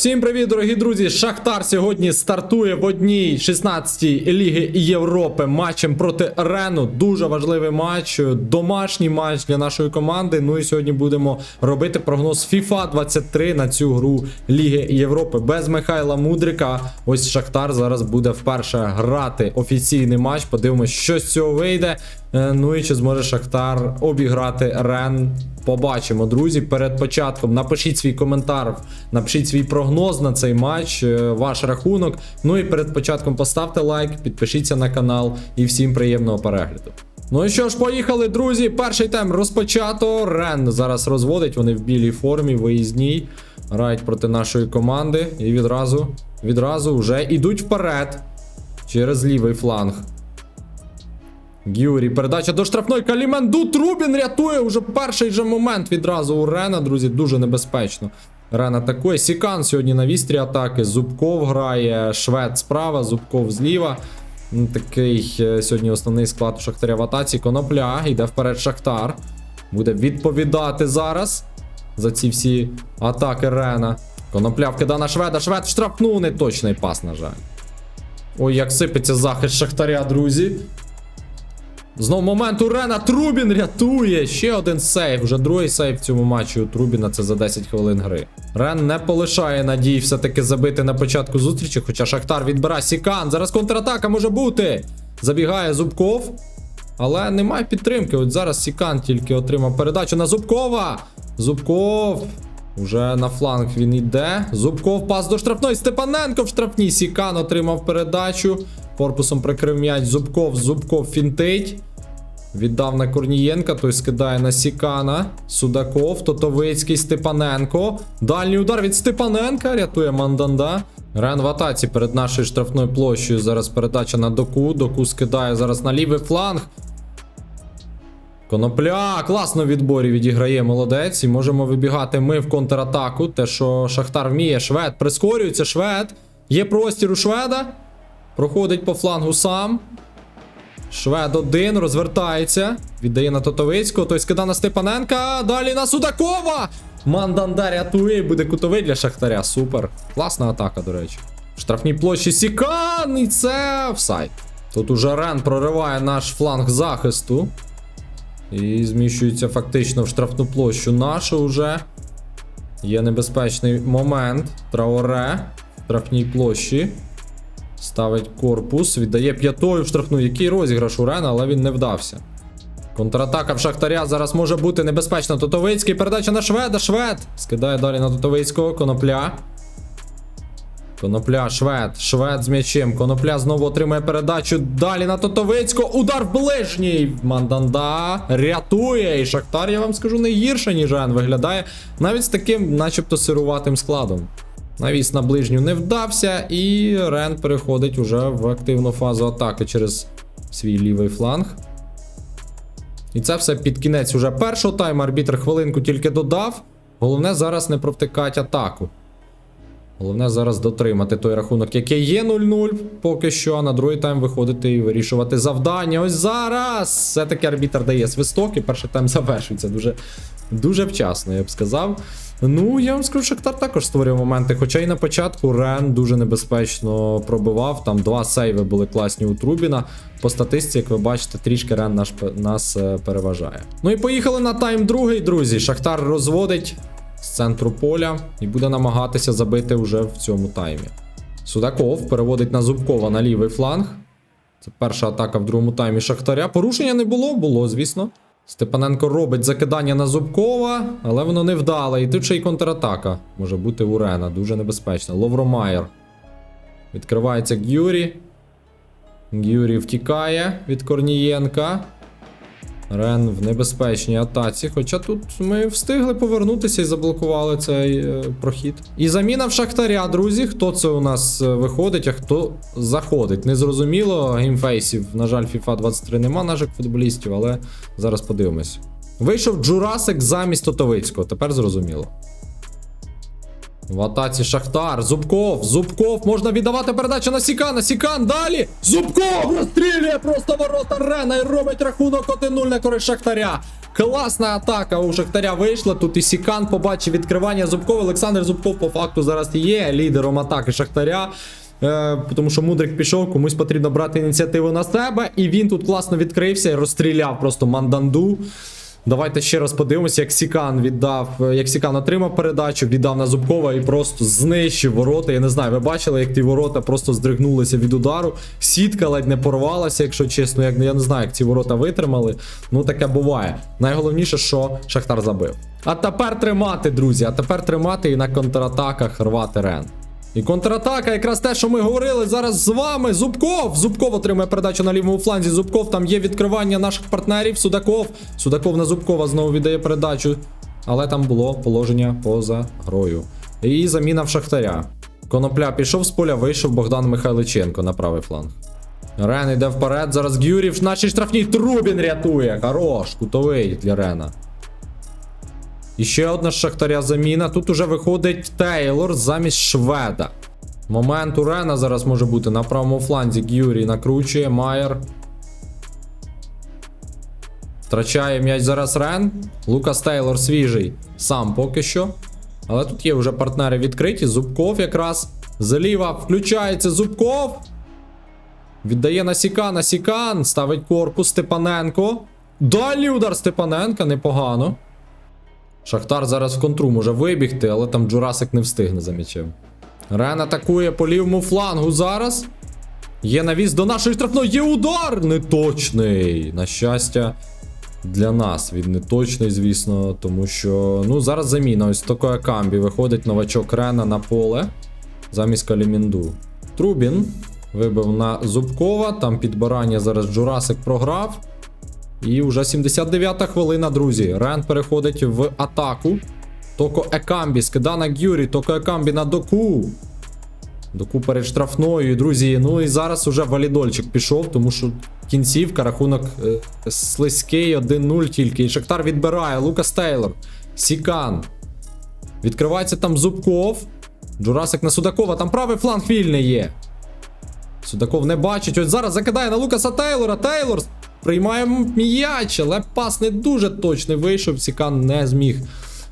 Всім привіт, дорогі друзі! Шахтар сьогодні стартує в одній 16-й Ліги Європи матчем проти Рену. Дуже важливий матч, домашній матч для нашої команди. Ну і сьогодні будемо робити прогноз FIFA 23 на цю гру Ліги Європи. Без Михайла Мудрика. Ось Шахтар зараз буде вперше грати офіційний матч. Подивимось, що з цього вийде. Е, Ну і чи зможе Шахтар обіграти Рен? Побачимо, друзі. Перед початком напишіть свій коментар, напишіть свій прогноз на цей матч, е, ваш рахунок. Ну і перед початком поставте лайк, підпишіться на канал і всім приємного перегляду. Ну і що ж, поїхали, друзі. Перший тайм розпочато. Рен зараз розводить, вони в білій формі, виїзній. Грають проти нашої команди. І відразу, відразу вже йдуть вперед через лівий фланг. Гюрі, передача до штрафної Каліменду. Трубін рятує уже перший же момент відразу у Рена, друзі, дуже небезпечно. Рен атакує. Сікан сьогодні на вістрі атаки. Зубков грає, Швед справа, Зубков зліва. Ну, Такий е, сьогодні основний склад у Шахтаря в атаці. Конопля. Йде вперед Шахтар. Буде відповідати зараз за ці всі атаки Рена. Конопля вкида на Шведа. Швед штрафнув неточний пас, на жаль. Ой, як сипеться захист Шахтаря, друзі. Знов момент у Рена. Трубін рятує. Ще один сейв. Вже другий сейв в цьому матчі у Трубіна. Це за 10 хвилин гри. Рен не полишає надій все-таки забити на початку зустрічі. Хоча Шахтар відбирає Сікан. Зараз контратака може бути. Забігає Зубков. Але немає підтримки. От зараз Сікан тільки отримав передачу на Зубкова. Зубков. Уже на фланг він йде. Зубков пас до штрафної. Степаненко в штрафній. Сікан отримав передачу. Корпусом прикрив м'яч Зубков. Зубков фінтить. Віддав на Корнієнка, той скидає на Сікана. Судаков, Тотовицький, Степаненко. Дальній удар від Степаненка. Рятує Манданда. Рен в атаці перед нашою штрафною площею. Зараз передача на доку. Доку скидає зараз на лівий фланг. Конопля, класно в відборі відіграє молодець. І можемо вибігати ми в контратаку. Те, що Шахтар вміє. Швед прискорюється, швед. Є простір у шведа. Проходить по флангу сам. Швед один, розвертається. Віддає на Тотовицького. Той скида на Степаненка. Далі на Судакова. Манданда рятує буде кутовий для Шахтаря. Супер. Класна атака, до речі. В штрафній площі Сікан. І це офсайд. Тут уже Рен прориває наш фланг захисту. І зміщується фактично в штрафну площу нашу вже. Є небезпечний момент. Траоре штрафній площі. Ставить корпус, віддає п'ятою в штрафну. Який розіграш у Рена, але він не вдався. Контратака в Шахтаря зараз може бути небезпечна. Тотовицький передача на Шведа. Швед. Скидає далі на Тотовицького. Конопля. Конопля, Швед. Швед з м'ячем. Конопля знову отримує передачу. Далі на Тотовицького. Удар в ближній. Манданда рятує. І Шахтар, я вам скажу, не гірше, ніж Рен виглядає. Навіть з таким, начебто, сируватим складом. Навіс на ближню не вдався, і Рен переходить уже в активну фазу атаки через свій лівий фланг. І це все під кінець уже першого тайму. Арбітр хвилинку тільки додав. Головне зараз не провтикати атаку. Головне зараз дотримати той рахунок, який є 0-0 поки що, а на другий тайм виходити і вирішувати завдання. Ось зараз! Все-таки арбітр дає свисток, і перший тайм завершується дуже, дуже вчасно, я б сказав. Ну, я вам скажу, Шахтар також створює моменти. Хоча і на початку Рен дуже небезпечно пробивав. Там два сейви були класні у Трубіна. По статистиці, як ви бачите, трішки Рен наш, нас е, переважає. Ну і поїхали на тайм другий, друзі. Шахтар розводить з центру поля і буде намагатися забити вже в цьому таймі. Судаков переводить на Зубкова на лівий фланг. Це перша атака в другому таймі Шахтаря. Порушення не було, було, звісно. Степаненко робить закидання на Зубкова, але воно не вдале. І тут ще й контратака може бути у Рена. Дуже небезпечно. Ловромайер. Відкривається Гюрі. Гюрі втікає від Корнієнка. Рен в небезпечній атаці. Хоча тут ми встигли повернутися і заблокували цей е, прохід. І заміна в Шахтаря, друзі. Хто це у нас е, виходить, а хто заходить? Незрозуміло. Геймфейсів, на жаль, FIFA 23 нема наших футболістів, але зараз подивимось. Вийшов Джурасик замість Тотовицького, тепер зрозуміло. В атаці Шахтар. Зубков. Зубков. Можна віддавати передачу на Сікана. Сікан далі. Зубков розстрілює просто ворота Рена і робить рахунок 1-0 на користь Шахтаря. Класна атака у Шахтаря вийшла. Тут і Сікан побачив відкривання Зубков. Олександр Зубков по факту зараз є лідером атаки Шахтаря. Е, тому що Мудрик пішов, комусь потрібно брати ініціативу на себе. І він тут класно відкрився і розстріляв просто манданду. Давайте ще раз подивимося, як Сікан віддав, е, як Сікан отримав передачу, віддав на Зубкова і просто знищив ворота. Я не знаю, ви бачили, як ті ворота просто здригнулися від удару. Сітка ледь не порвалася, якщо чесно. Як, я не знаю, як ці ворота витримали. Ну таке буває. Найголовніше, що Шахтар забив. А тепер тримати, друзі. А тепер тримати і на контратаках рвати Рен. І контратака, якраз те, що ми говорили зараз з вами. Зубков. Зубков отримує передачу на лівому фланзі. Зубков там є відкривання наших партнерів. Судаков. Судаков на Зубкова знову віддає передачу. Але там було положення поза грою. І заміна в Шахтаря. Конопля пішов з поля, вийшов Богдан Михайличенко на правий фланг. Рен йде вперед. Зараз Гюрів нашій штрафній Трубін рятує. Хорош, кутовий для Рена. Ще одна Шахтаря заміна. Тут уже виходить Тейлор замість Шведа. Момент у Рена зараз може бути на правому фланзі. Гюрій накручує, Майер. Втрачає м'яч зараз Рен. Лукас Тейлор свіжий. Сам поки що. Але тут є вже партнери відкриті. Зубков якраз. Зліва включається Зубков. Віддає на Сікана. Сікан. Ставить корпус Степаненко. Далі удар Степаненка. Непогано. Шахтар зараз в контру може вибігти, але там Джурасик не встигне за м'ячем. Рен атакує по лівому флангу зараз. Є навіс до нашої штрафної. Є удар! Неточний. На щастя, для нас він неточний, звісно, тому що ну зараз заміна. Ось такої камбі виходить новачок Рена на поле замість Калімінду. Трубін вибив на Зубкова. Там підбирання зараз Джурасик програв. І вже 79-та хвилина, друзі. Рен переходить в атаку. Токо Екамбі скида на Гюрі, Токо Екамбі на доку. Доку перед штрафною, друзі. Ну і зараз уже валідольчик пішов, тому що кінцівка, рахунок е, слизький 1-0 тільки. І Шахтар відбирає. Лукас Тейлор. Сікан. Відкривається там Зубков. Джурасик на Судакова. Там правий фланг вільний є. Судаков не бачить. Ось зараз закидає на Лукаса Тейлора. Тейлор приймає м'яч, але пас не дуже точний вийшов. Сікан не зміг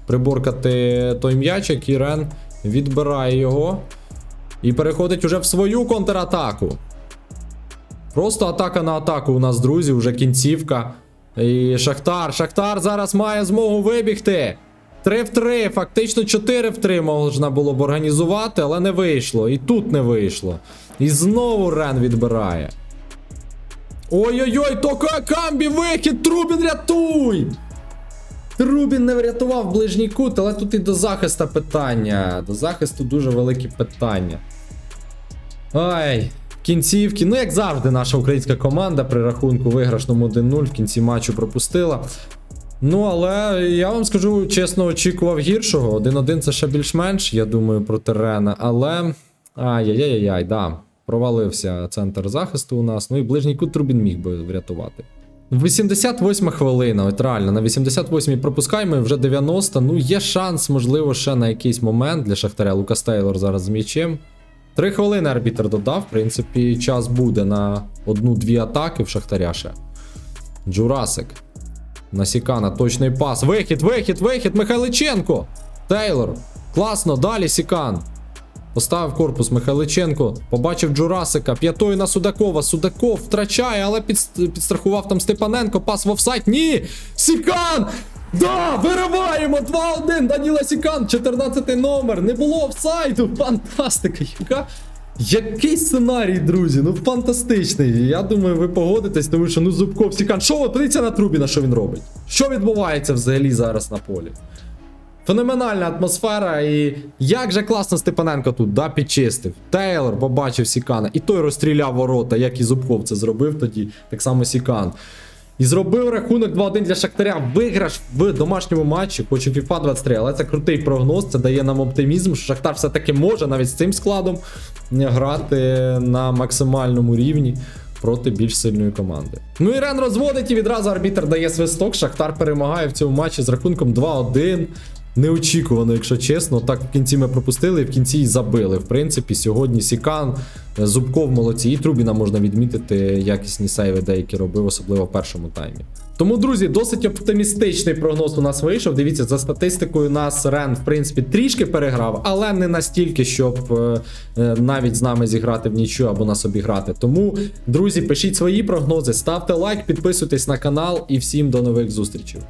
приборкати той м'яч, який Рен відбирає його. І переходить уже в свою контратаку. Просто атака на атаку у нас, друзі, вже кінцівка. І Шахтар. Шахтар зараз має змогу вибігти. 3 в 3, фактично 4 в 3 можна було б організувати, але не вийшло. І тут не вийшло. І знову Рен відбирає. Ой-ой-ой, тока камбі, вихід, Трубін рятуй! Трубін не врятував ближній кут, але тут і до захисту питання. До захисту дуже великі питання. Ай, кінцівки. Ну, як завжди, наша українська команда при рахунку виграшному 1-0 в кінці матчу пропустила. Ну, але я вам скажу чесно, очікував гіршого. 1-1 це ще більш-менш, я думаю, проти Рена. Але. Ай-яй-яй-яй, да. Провалився центр захисту у нас. Ну і ближній кут Трубін міг би врятувати. 88 хвилина, от реально, на 88-й пропускаємо, вже 90. Ну, є шанс, можливо, ще на якийсь момент для Шахтаря. Лукас Тейлор зараз з м'ячем. Три хвилини арбітр додав. В принципі, час буде на одну-дві атаки в Шахтаря ще. Джурасик. На Сікана, точний пас. Вихід, вихід, вихід, Михайличенко. Тейлор. Класно, далі Сікан. Поставив корпус Михайличенко. Побачив Джурасика. П'ятою на Судакова. Судаков втрачає, але під, підстрахував там Степаненко. Пас в офсайд. Ні! Сікан! Да! Вириваємо! 2-1! Даніла Сікан, 14 номер. Не було офсайду. Фантастика! Яка... Який сценарій, друзі? Ну фантастичний. Я думаю, ви погодитесь, тому що ну Зубков Сікан. Що подивіться на Трубіна, що він робить? Що відбувається взагалі зараз на полі? Феноменальна атмосфера, і як же класно Степаненко тут, да, підчистив. Тейлор побачив Сікана, і той розстріляв ворота, як і Зубков це зробив тоді, так само Сікан. І зробив рахунок 2-1 для Шахтаря. Виграш в домашньому матчі, хоч і FIFA 23, але це крутий прогноз, це дає нам оптимізм, що Шахтар все-таки може навіть з цим складом грати на максимальному рівні. Проти більш сильної команди. Ну і Рен розводить і відразу арбітр дає свисток. Шахтар перемагає в цьому матчі з рахунком 2-1. Неочікувано, якщо чесно. Так в кінці ми пропустили, і в кінці й забили. В принципі, сьогодні Сікан, е, Зубков молодці, і Трубіна можна відмітити якісні сейви, деякі робив, особливо в першому таймі. Тому, друзі, досить оптимістичний прогноз у нас вийшов. Дивіться, за статистикою нас Рен, в принципі, трішки переграв, але не настільки, щоб е, е, навіть з нами зіграти в нічю або нас обіграти. Тому, друзі, пишіть свої прогнози, ставте лайк, підписуйтесь на канал і всім до нових зустрічей.